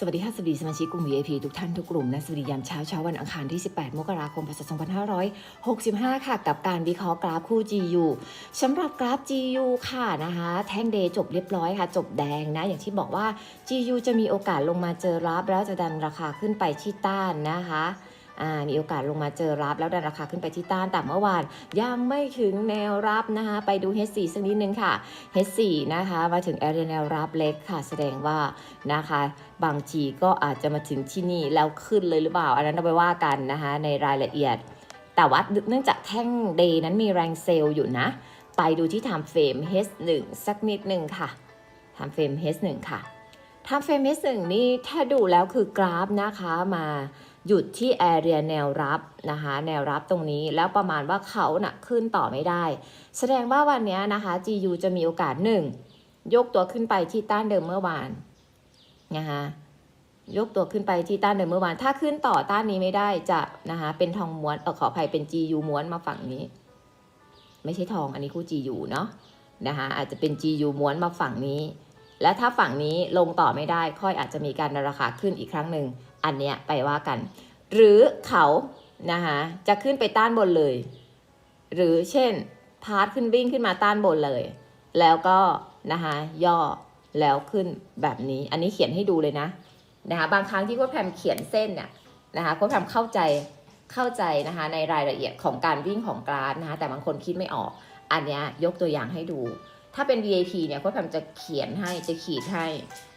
สวัสดีค่ะสวัสดีสมาชิกกลุ่ม VIP ทุกท่านทุกกลุ่มและสวัสดียามเช้าเช้าวันอังคารที่ 18 มกราคมพศ2565 ค่ะ กับการวิเคราะห์กราฟคู่ GU สำหรับกราฟ GU ค่ะนะคะ แท่งเดย์จบเรียบร้อยค่ะ จบแดงนะ อย่างที่บอกว่า GU จะมีโอกาสลงมาเจอรับแล้วจะดันราคาขึ้นไปที่ต้านนะคะ มีโอกาสลงมาเจอรับแล้วดันราคาขึ้นไปที่ต้านแต่เมื่อวานยังไม่ถึงแนวรับนะคะ ไปดู H4 สักนิดนึงค่ะ H4 นะคะมาถึงแอเรียแนวรับเล็กค่ะแสดงว่านะคะบางทีก็อาจจะมาถึงที่นี่แล้วขึ้นเลยหรือเปล่า อันนั้นเราไปว่ากันนะคะในรายละเอียด แต่ว่าเนื่องจากแท่งเดย์นั้นมีแรงเซลล์อยู่นะ ไปดูที่ time frame H1 สักนิดนึงค่ะ time frame H1 ค่ะ time frame H1 นี่ถ้าดูแล้วคือกราฟนะคะมา หยุดที่ area แนวรับนะคะแนวรับตรงนี้แล้วประมาณว่าเขาน่ะขึ้นต่อไม่ได้ แสดงว่าวันนี้นะคะ GU จะมีโอกาสหนึ่งยกตัวขึ้นไปที่ต้านเดิมเมื่อวานนะคะยกตัวขึ้นไปที่ต้านเดิมเมื่อวาน ถ้าขึ้นต่อต้านนี้ไม่ได้จะนะคะเป็นทองม้วนเออขออภัยเป็น GU ม้วนมาฝั่งนี้ ไม่ใช่ทองอันนี้คู่ GU เนาะนะคะอาจจะเป็น GU ม้วนมาฝั่งนี้ และถ้าฝั่งนี้ลงต่อไม่ได้ค่อยอาจจะมีการราคาขึ้นอีกครั้งหนึ่ง อันเนี้ยไปว่ากัน หรือเขานะคะจะขึ้นไปต้านบนเลย หรือเช่น พาร์ทขึ้นวิ่งขึ้นมาต้านบนเลย แล้วก็นะคะย่อแล้วขึ้นแบบนี้ อันนี้เขียนให้ดูเลยนะนะคะบางครั้งที่โค้ชแพมเขียนเส้นเนี่ยนะคะโค้ชแพมเข้าใจเข้าใจนะคะในรายละเอียดของการวิ่งของกราฟนะคะแต่บางคนคิดไม่ออก อันนี้ยกตัวอย่างให้ดู ถ้าเป็น VIP เนี่ยโค้ชแพมจะเขียนให้จะขีดให้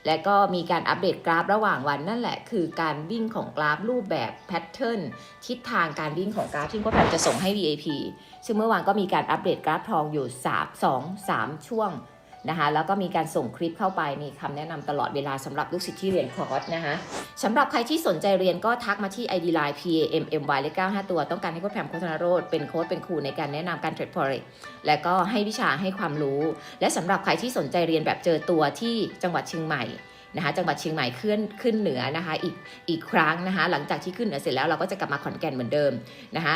และก็มีการอัปเดตกราฟระหว่างวันนั่นแหละ คือการวิ่งของกราฟรูปแบบแพทเทิร์นทิศทางการวิ่งของกราฟที่โค้ชแพมจะส่งให้ VIP ซึ่งเมื่อวานก็มีการอัปเดตกราฟทองอยู่3 2 3 ช่วง นะคะแล้วก็มีการส่งคลิปเข้าไปมีคำแนะนำตลอดเวลาสำหรับลูกศิษย์ที่เรียนคอร์สนะคะสำหรับใครที่สนใจเรียนก็ทักมาที่ ID Line PAMMY เลข95 ตัว ต้องการให้โค้ชแพมโฆษณาโรดเป็นโค้ชเป็นครูในการแนะนำการเทรด forex และก็ให้วิชาให้ความรู้ และสำหรับใครที่สนใจเรียนแบบเจอตัวที่จังหวัดเชียงใหม่นะคะจังหวัดเชียงใหม่ขึ้นขึ้นเหนือนะคะอีกอีกครั้งนะคะหลังจากที่ขึ้นเหนือเสร็จแล้วเราก็จะกลับมาขอนแก่นเหมือนเดิมนะคะ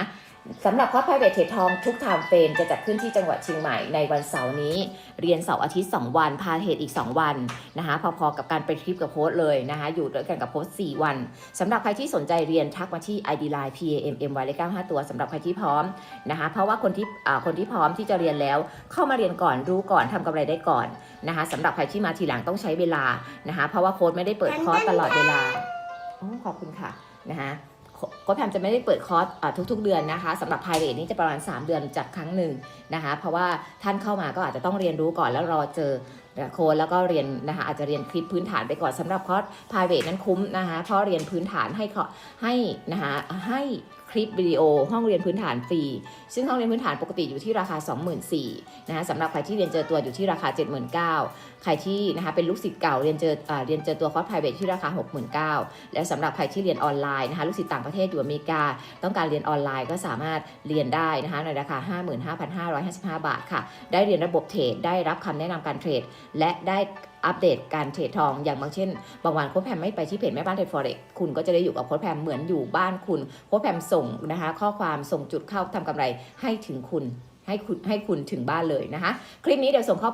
สำหรับคอร์ส private เทรดทองทุก time frame จะจัดขึ้นที่จังหวัดเชียงใหม่ในวันเสาร์นี้ เรียนเสาร์อาทิตย์ 2 วัน พาเทรดอีก 2 วันนะคะพอๆกับการไปทริปกับโค้ชเลยนะคะอยู่ด้วยกันกับโค้ช4วันสำหรับใครที่สนใจเรียนทักมาที่ ID Line PAMMY เลข95ตัวสำหรับใครที่พร้อมนะคะเพราะว่าคนที่อ่าคนที่พร้อมที่จะเรียนแล้ว เข้ามาเรียนก่อนรู้ก่อนทำกำไรได้ก่อนนะคะสำหรับใครที่มาทีหลังต้องใช้เวลานะคะเพราะว่าโค้ชไม่ได้เปิดคอร์สตลอดเวลาโอ้ขอบคุณค่ะนะคะ ก็แพมจะไม่ได้เปิดคอร์สทุกๆ เดือนนะคะสำหรับ p r i v a t นี้จะประมาณ 3 เดือนจากครั้งหนึ่งนะคะ เพราะว่าท่านเข้ามาก็อาจจะต้องเรียนรู้ก่อนแล้วรอเจอ โค้ดแล้วก็เรียนนะคะอาจจะเรียนคลิปพื้นฐานไปก่อนสำหรับคอร์ส private นั้นคุ้มนะคะเพราะเรียนพื้นฐานให้ขาให้นะคะให้คลิปวิดีโอห้องเรียนพื้นฐานฟรี ซึ่งห้องเรียนพื้นฐานปกติอยู่ที่ราคา 24,000นะคะสำหรับใครที่เรียนเจอตัวอยู่ที่ราคา 79,000ใครที่นะคะเป็นลูกศิษย์เก่าเรียนเจออเรียนเจอตัวคอร์ส private ที่ราคา 69,000และสำหรับใครที่เรียนออนไลน์นะคะลูกศิษย์ต่างประเทศอยู่อเมริกา ต้องการเรียนออนไลน์ก็สามารถเรียนได้นะคะในราคา 55,555 บาทค่ะ ได้เรียนระบบเทรดได้รับคำแนะนำการเทรดและได้อัปเดตการเทรดทองอย่างบางเช่น บางวันโค้ชแพมไม่ไปที่เพจแม่บ้านเทรดฟอเร็กคุณก็จะได้อยู่กับโค้ชแพมเหมือนอยู่บ้านคุณโค้ชแพมส่งนะคะข้อความส่งจุดเข้าทำกำไรให้ถึงคุณให้คุณให้คุณถึงบ้านเลยนะคะ คลิปนี้เดี๋ยวส่งข้อ